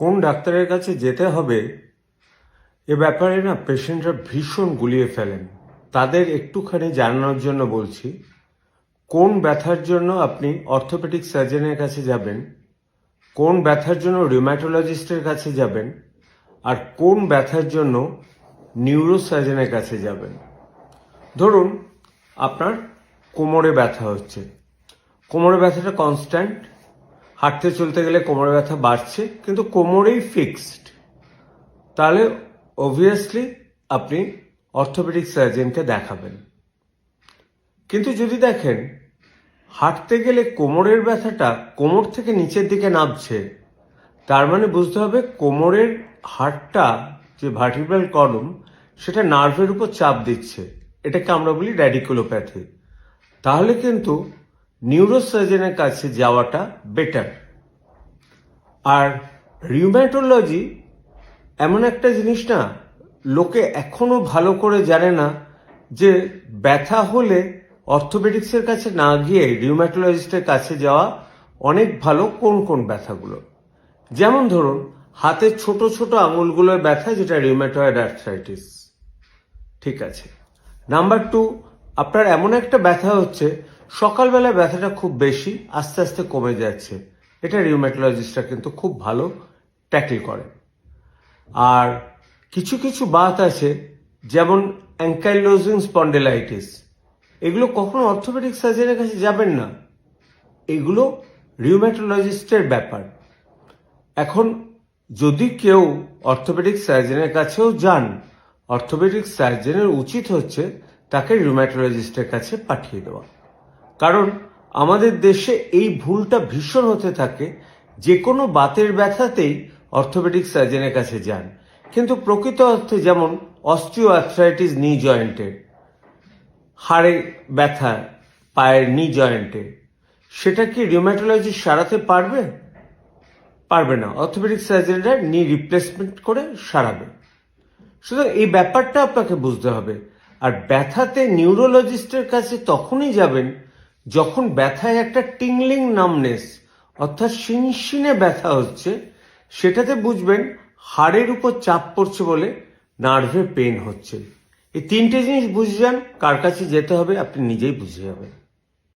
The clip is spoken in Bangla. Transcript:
কোন ডাক্তারের কাছে যেতে হবে, এ ব্যাপারে না পেশেন্টরা ভীষণ গুলিয়ে ফেলেন। তাদের একটুখানি জানানোর জন্য বলছি, কোন ব্যথার জন্য আপনি অর্থোপেডিক সার্জনের কাছে যাবেন, কোন ব্যথার জন্য রিউম্যাটোলজিস্টের কাছে যাবেন, আর কোন ব্যথার জন্য নিউরো সার্জনের কাছে যাবেন। ধরুন, আপনার কোমরে ব্যথা হচ্ছে। কোমরে ব্যথাটা কনস্ট্যান্ট হাঁটতে চলতে গেলে কোমরে ব্যথা বাড়ছে, কিন্তু কোমরেই ফিক্সড তাহলে অবভিয়াসলি আপনি অর্থোপেডিক সার্জনকে দেখাবেন। কিন্তু যদি দেখেন, হাঁটতে গেলে কোমরের ব্যথাটা কোমর থেকে নিচের দিকে নামছে, তার মানে বুঝতে হবে কোমরের হাড়টা, যে ভার্টিব্রাল কলম সেটা নার্ভের উপর চাপ দিচ্ছে। এটাকে আমরা বলি র্যাডিকুলোপ্যাথি তাহলে কিন্তু নিউরোসার্জনের কাছে যাওয়াটা বেটার আর রিউম্যাটোলজি এমন একটা জিনিস না, লোকে এখনও ভালো করে জানে না যে ব্যথা হলে অর্থোপেডিক্সের কাছে না গিয়ে রিউম্যাটোলজিস্টের কাছে যাওয়া অনেক ভালো কোন কোন ব্যথাগুলো। যেমন ধরুন হাতের ছোট ছোট আঙুলগুলোর ব্যথা যেটা রিউম্যাটয়েড আর্থ্রাইটিস ঠিক আছে। নাম্বার টু আপনার এমন একটা ব্যথা হচ্ছে সকালবেলা ব্যথাটা খুব বেশি, আস্তে আস্তে কমে যাচ্ছে। এটা রিউম্যাটোলজিস্টরা কিন্তু খুব ভালো ট্যাকেল করে। আর কিছু কিছু বাত আছে, যেমন অ্যাঙ্কাইলোজিং স্পন্ডেলাইটিস এগুলো কখনো অর্থোপেডিক সার্জনের কাছে যাবেন না। এগুলো রিউম্যাটোলজিস্টের ব্যাপার। এখন যদি কেউ অর্থোপেডিক সার্জনের কাছেও যান অর্থোপেডিক সার্জনের উচিত হচ্ছে তাকে রিউম্যাটোলজিস্টের কাছে পাঠিয়ে দেওয়া। কারণ আমাদের দেশে এই ভুলটা ভীষণ হতে থাকে যে কোনো বাতের ব্যথাতেই অর্থোপেডিক সার্জনের কাছে যান। কিন্তু প্রকৃত অর্থে যেমন অস্টিও আর্থ্রাইটিস নি জয়েন্টের হাড়ে ব্যথা, পায়ের নি জয়েন্টে সেটা কি রিউম্যাটোলজি সারাতে পারবে? পারবে না। অর্থোপেডিক সার্জনরা নি রিপ্লেসমেন্ট করে সারাবে। সুতরাং এই ব্যাপারটা আপনাকে বুঝতে হবে। আর ব্যথাতে নিউরোলজিস্টের কাছে তখনই যাবেন যখন ব্যথায় একটা টিংলিং নামনেস, অর্থাৎ শিনশিনে ব্যথা হচ্ছে, সেটাতে বুঝবেন হাড়ের উপর চাপ পড়ছে বলে নার্ভে পেন হচ্ছে। এই তিনটে জিনিস বুঝে যান কার কাছে যেতে হবে আপনি নিজেই বুঝে যাবেন।